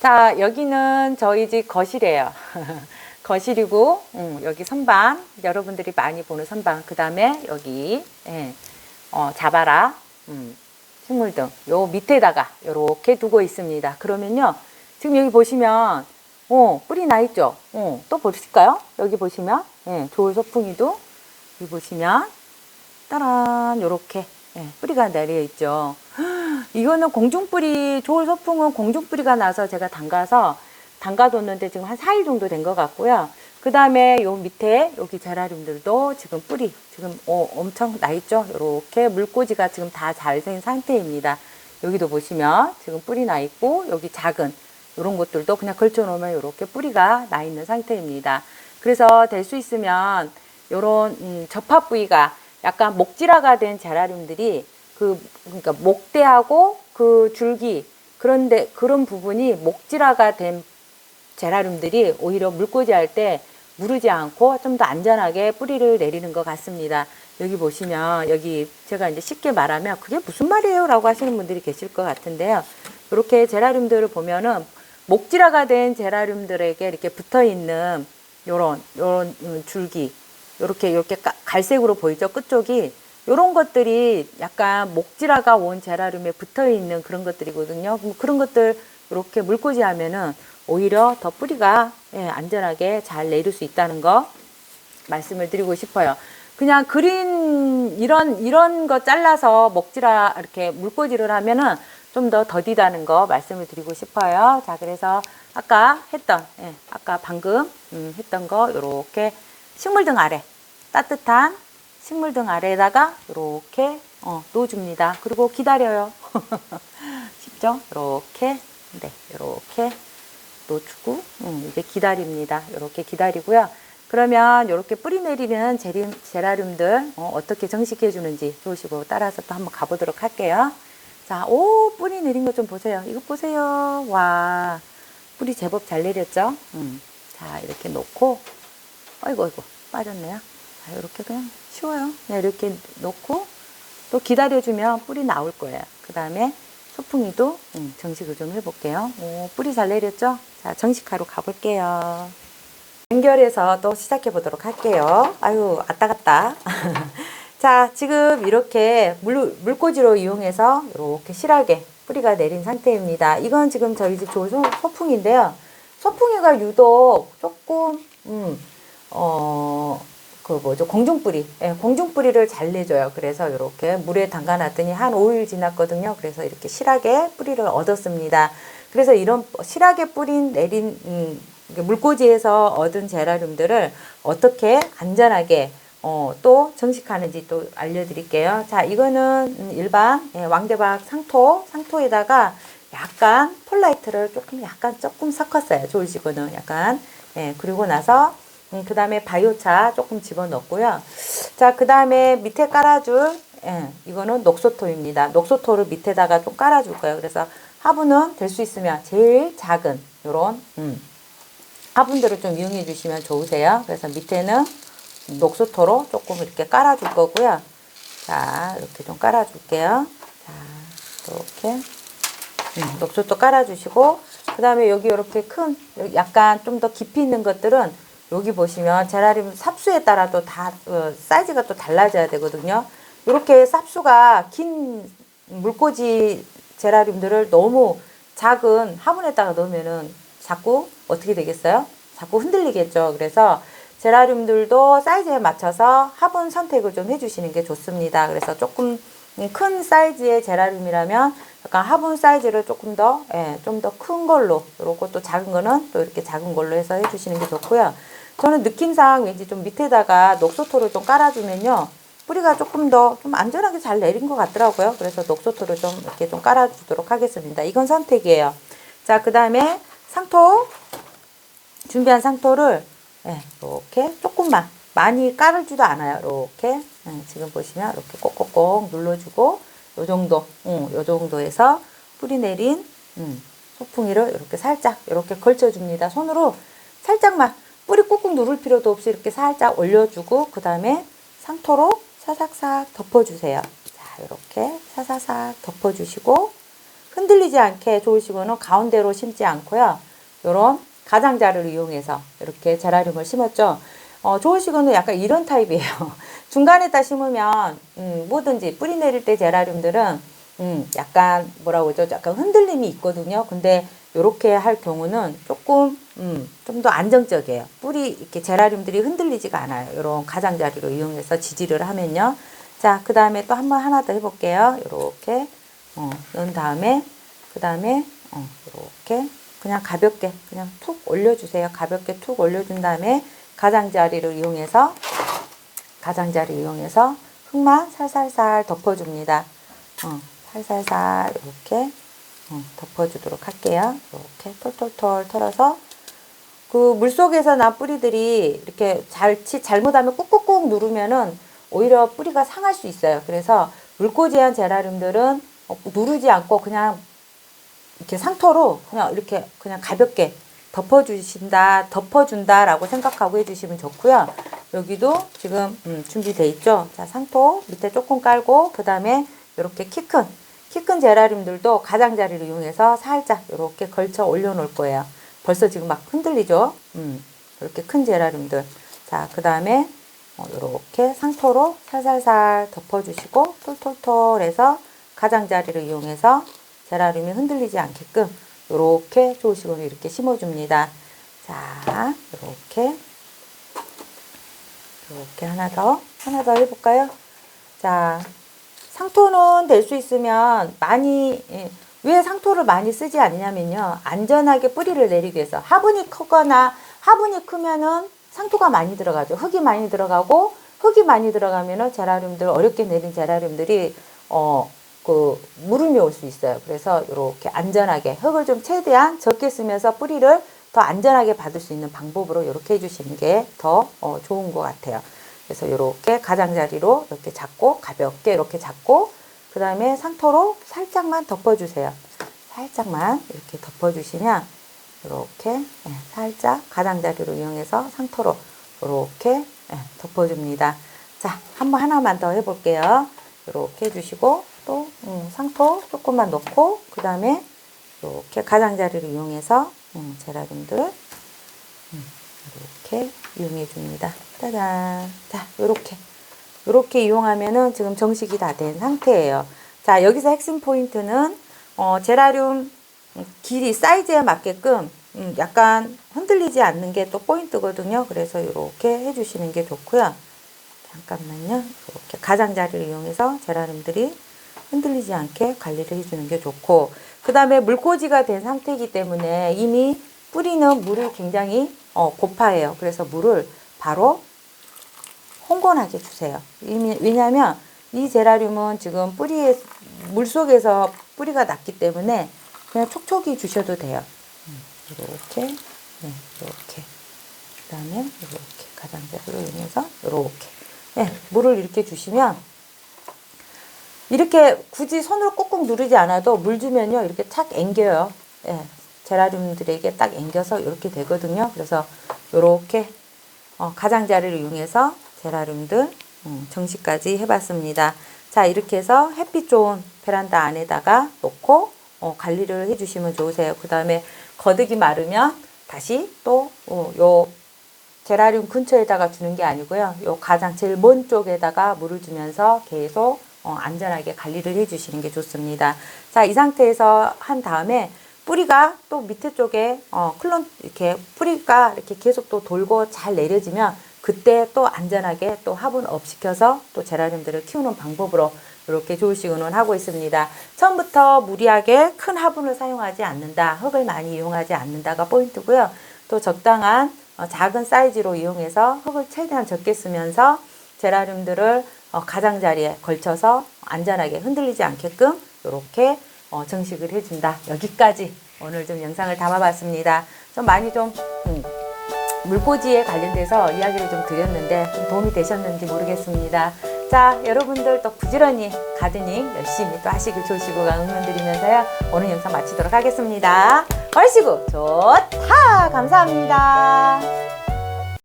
자, 여기는 저희 집 거실이에요. 거실이고, 음, 여기 선반, 여러분들이 많이 보는 선반. 그 다음에 여기, 예, 어, 자바라, 음, 식물 등. 요 밑에다가 요렇게 두고 있습니다. 그러면요, 지금 여기 보시면, 어, 뿌리 나 있죠? 어, 또 보실까요? 여기 보시면, 예, 조울 소풍이도, 여기 보시면, 따란, 요렇게, 예, 뿌리가 내려 있죠. 이거는 공중뿌리, 조울 소풍은 공중뿌리가 나서 제가 담가서 담가뒀는데 지금 한 4일 정도 된 것 같고요. 그 다음에 요 밑에 여기 제라늄들도 지금 뿌리 지금 어, 엄청 나 있죠? 이렇게 물꽂이가 지금 다잘된 상태입니다. 여기도 보시면 지금 뿌리 나 있고 여기 작은 이런 것들도 그냥 걸쳐 놓으면 이렇게 뿌리가 나 있는 상태입니다. 그래서 될 수 있으면 요런 음, 접합 부위가 약간 목질화가 된 제라늄들이 그 그러니까 목대하고 그 줄기 그런데 그런 부분이 목질화가 된 제라늄들이 오히려 물꽂이 할 때 무르지 않고 좀 더 안전하게 뿌리를 내리는 것 같습니다. 여기 보시면 여기 제가 이제 쉽게 말하면 그게 무슨 말이에요? 라고 하시는 분들이 계실 것 같은데요. 이렇게 제라늄들을 보면은 목질화가 된 제라늄들에게 이렇게 붙어 있는 요런 요런 음, 줄기 요렇게 요렇게 까- 갈색으로 보이죠? 끝쪽이 요런 것들이 약간 목질화가 온 제라늄에 붙어 있는 그런 것들이거든요. 그런 것들 이렇게 물꽂이 하면은 오히려 더 뿌리가 예, 안전하게 잘 내릴 수 있다는 거 말씀을 드리고 싶어요. 그냥 그린 이런 이런 거 잘라서 먹지라 이렇게 물꽂이를 하면은 좀 더 더디다는 거 말씀을 드리고 싶어요. 자, 그래서 아까 했던 예, 아까 방금 음, 했던 거 요렇게 식물등 아래 따뜻한 식물 등 아래에다가 이렇게 어, 놓아줍니다. 그리고 기다려요. 쉽죠? 이렇게 네, 이렇게 놓주고 음, 이제 기다립니다. 이렇게 기다리고요. 그러면 이렇게 뿌리 내리는 제림, 제라늄들 어, 어떻게 정식해 주는지 보시고 따라서 또 한번 가보도록 할게요. 자, 오 뿌리 내린 것 좀 보세요. 이거 보세요. 와 뿌리 제법 잘 내렸죠? 음, 자 이렇게 놓고 아이고 아이고 빠졌네요. 자 이렇게 그냥 쉬워요. 그냥 이렇게 놓고 또 기다려주면 뿌리 나올 거예요. 그 다음에 소풍이도 음, 정식을 좀 해볼게요. 오, 뿌리 잘 내렸죠? 자, 정식하러 가볼게요. 연결해서 또 시작해 보도록 할게요. 아유, 아따 갔다. 자, 지금 이렇게 물, 물꽂이로 이용해서 이렇게 실하게 뿌리가 내린 상태입니다. 이건 지금 저희 집 좋은 소- 소풍인데요. 소풍이가 유독 조금, 음, 어, 그 뭐죠? 공중뿌리. 예, 공중뿌리를 잘 내줘요. 그래서 이렇게 물에 담가 놨더니 한 5일 지났거든요. 그래서 이렇게 실하게 뿌리를 얻었습니다. 그래서 이런 실하게 뿌린 내린 음, 물꽂이에서 얻은 제라늄들을 어떻게 안전하게 어, 또 정식하는지 또 알려드릴게요. 자 이거는 음, 일반 예, 왕대박 상토 상토에다가 약간 폴라이트를 조금 약간 조금 섞었어요. 조울지구는 약간. 예, 그리고 나서 음, 그 다음에 바이오차 조금 집어넣고요. 자, 그 다음에 밑에 깔아줄, 예, 이거는 녹소토입니다. 녹소토를 밑에다가 좀 깔아줄 거예요. 그래서 화분은 될 수 있으면 제일 작은, 요런, 음, 화분들을 좀 이용해 주시면 좋으세요. 그래서 밑에는 녹소토로 조금 이렇게 깔아줄 거고요. 자, 이렇게 좀 깔아줄게요. 자, 이렇게. 음, 녹소토 깔아주시고, 그 다음에 여기 이렇게 큰, 약간 좀 더 깊이 있는 것들은 여기 보시면 제라늄 삽수에 따라 또다 어, 사이즈가 또 달라져야 되거든요. 이렇게 삽수가 긴 물꽂이 제라늄들을 너무 작은 화분에다가 넣으면은 자꾸 어떻게 되겠어요? 자꾸 흔들리겠죠. 그래서 제라늄들도 사이즈에 맞춰서 화분 선택을 좀 해주시는 게 좋습니다. 그래서 조금 큰 사이즈의 제라늄이라면 약간 화분 사이즈를 조금 더, 예, 좀 더 큰 걸로, 그리고 또 작은 거는 또 이렇게 작은 걸로 해서 해주시는 게 좋고요. 저는 느낌상 왠지 좀 밑에다가 녹소토를 좀 깔아주면요. 뿌리가 조금 더 좀 안전하게 잘 내린 것 같더라고요. 그래서 녹소토를 좀 이렇게 좀 깔아주도록 하겠습니다. 이건 선택이에요. 자, 그 다음에 상토, 준비한 상토를 예, 이렇게 조금만 많이 깔을지도 않아요. 이렇게 예, 지금 보시면 이렇게 꼭꼭꼭 눌러주고 요 정도, 음, 요 정도에서 뿌리 내린 음, 소풍이를 이렇게 살짝 이렇게 걸쳐줍니다. 손으로 살짝만 뿌리 꾹꾹 누를 필요도 없이 이렇게 살짝 올려주고 그 다음에 상토로 사삭삭 덮어주세요. 자, 이렇게 사사삭 덮어주시고 흔들리지 않게 좋으시고는 가운데로 심지 않고요. 요런 가장자리를 이용해서 이렇게 제라늄을 심었죠. 어, 좋으시고는 약간 이런 타입이에요. 중간에다 심으면 음, 뭐든지 뿌리 내릴 때 제라늄들은 음, 약간 뭐라고 그러죠? 약간 흔들림이 있거든요. 근데 요렇게 할 경우는 조금 음, 좀 더 안정적이에요. 뿌리 이렇게 제라늄들이 흔들리지가 않아요. 요런 가장자리로 이용해서 지지를 하면요. 자, 그 다음에 또 한 번 하나 더 해볼게요. 요렇게 어, 넣은 다음에 그 다음에 어, 요렇게 그냥 가볍게 그냥 툭 올려주세요. 가볍게 툭 올려준 다음에 가장자리를 이용해서 가장자리 이용해서 흙만 살살살 덮어줍니다. 어, 살살살 이렇게 어, 덮어주도록 할게요. 이렇게 털털털 털어서 그 물속에서 난 뿌리들이 이렇게 잘, 치- 잘못하면 꾹꾹꾹 누르면은 오히려 뿌리가 상할 수 있어요. 그래서 물꽂이한 제라늄들은 어, 누르지 않고 그냥 이렇게 상토로 그냥 이렇게 그냥 가볍게 덮어주신다, 덮어준다라고 생각하고 해주시면 좋고요. 여기도 지금 음, 준비돼 있죠. 자, 상토 밑에 조금 깔고 그 다음에 이렇게 키 큰, 키 큰 제라늄들도 가장자리를 이용해서 살짝 이렇게 걸쳐 올려놓을 거예요. 벌써 지금 막 흔들리죠. 음, 이렇게 큰 제라늄들. 자, 그 다음에 이렇게 상토로 살살살 덮어주시고 톨톨톨 해서 가장자리를 이용해서 제라늄이 흔들리지 않게끔 이렇게 좋으시고는 이렇게 심어줍니다. 자, 이렇게 이렇게 하나 더 하나 더 해볼까요? 자, 상토는 될 수 있으면 많이 예, 왜 상토를 많이 쓰지 않냐면요. 안전하게 뿌리를 내리기 위해서 화분이 크거나 화분이 크면은 상토가 많이 들어가죠. 흙이 많이 들어가고 흙이 많이 들어가면은 제라늄들 어렵게 내린 제라늄들이 어그 무름이 올 수 있어요. 그래서 이렇게 안전하게 흙을 좀 최대한 적게 쓰면서 뿌리를 더 안전하게 받을 수 있는 방법으로 이렇게 해주시는 게더 어, 좋은 것 같아요. 그래서 이렇게 가장자리로 이렇게 잡고 가볍게 이렇게 잡고 그 다음에 상토로 살짝만 덮어주세요. 살짝만 이렇게 덮어주시면 이렇게 예, 살짝 가장자리로 이용해서 상토로 이렇게 예, 덮어줍니다. 자, 한번 하나만 더 해볼게요. 이렇게 해주시고 또 음, 상토 조금만 넣고 그 다음에 이렇게 가장자리를 이용해서 음, 제라늄들 음, 이렇게 이용해 줍니다. 짜잔. 자, 요렇게. 요렇게 이용하면은 지금 정식이 다 된 상태예요. 자, 여기서 핵심 포인트는, 어, 제라늄 길이, 사이즈에 맞게끔, 음, 약간 흔들리지 않는 게 또 포인트거든요. 그래서 요렇게 해주시는 게 좋고요. 잠깐만요. 이렇게 가장자리를 이용해서 제라늄들이 흔들리지 않게 관리를 해주는 게 좋고, 그 다음에 물꽂이가 된 상태이기 때문에 이미 뿌리는 물을 굉장히 어, 고파해요. 그래서 물을 바로 홍건하게 주세요. 왜냐하면 이 제라늄은 지금 뿌리에 물 속에서 뿌리가 났기 때문에 그냥 촉촉이 주셔도 돼요. 음, 이렇게, 네, 이렇게. 그 다음에 이렇게 가장자리로 이용해서 이렇게. 네, 물을 이렇게 주시면 이렇게 굳이 손으로 꾹꾹 누르지 않아도 물 주면요 이렇게 착 앵겨요. 예, 제라늄들에게 딱 앵겨서 이렇게 되거든요. 그래서 이렇게 어, 가장자리를 이용해서 제라늄들 음, 정식까지 해봤습니다. 자 이렇게 해서 햇빛 좋은 베란다 안에다가 놓고 어, 관리를 해주시면 좋으세요. 그 다음에 거득이 마르면 다시 또요 어, 제라늄 근처에다가 주는 게 아니고요. 요 가장 제일 먼 쪽에다가 물을 주면서 계속 어, 안전하게 관리를 해주시는 게 좋습니다. 자, 이 상태에서 한 다음에 뿌리가 또 밑에 쪽에 어, 클론 이렇게 뿌리가 이렇게 계속 또 돌고 잘 내려지면 그때 또 안전하게 또 화분 업 시켜서 또 제라늄들을 키우는 방법으로 이렇게 좋으시고는 하고 있습니다. 처음부터 무리하게 큰 화분을 사용하지 않는다, 흙을 많이 이용하지 않는다가 포인트고요. 또 적당한 어, 작은 사이즈로 이용해서 흙을 최대한 적게 쓰면서 제라늄들을 어, 가장자리에 걸쳐서 안전하게 흔들리지 않게끔 이렇게 어, 정식을 해준다. 여기까지 오늘 좀 영상을 담아봤습니다. 좀 많이 좀 음, 물꽂이에 관련돼서 이야기를 좀 드렸는데 좀 도움이 되셨는지 모르겠습니다. 자, 여러분들 또 부지런히 가드닝 열심히 또 하시길 조시고가 응원드리면서요. 오늘 영상 마치도록 하겠습니다. 얼씨구 좋다! 감사합니다.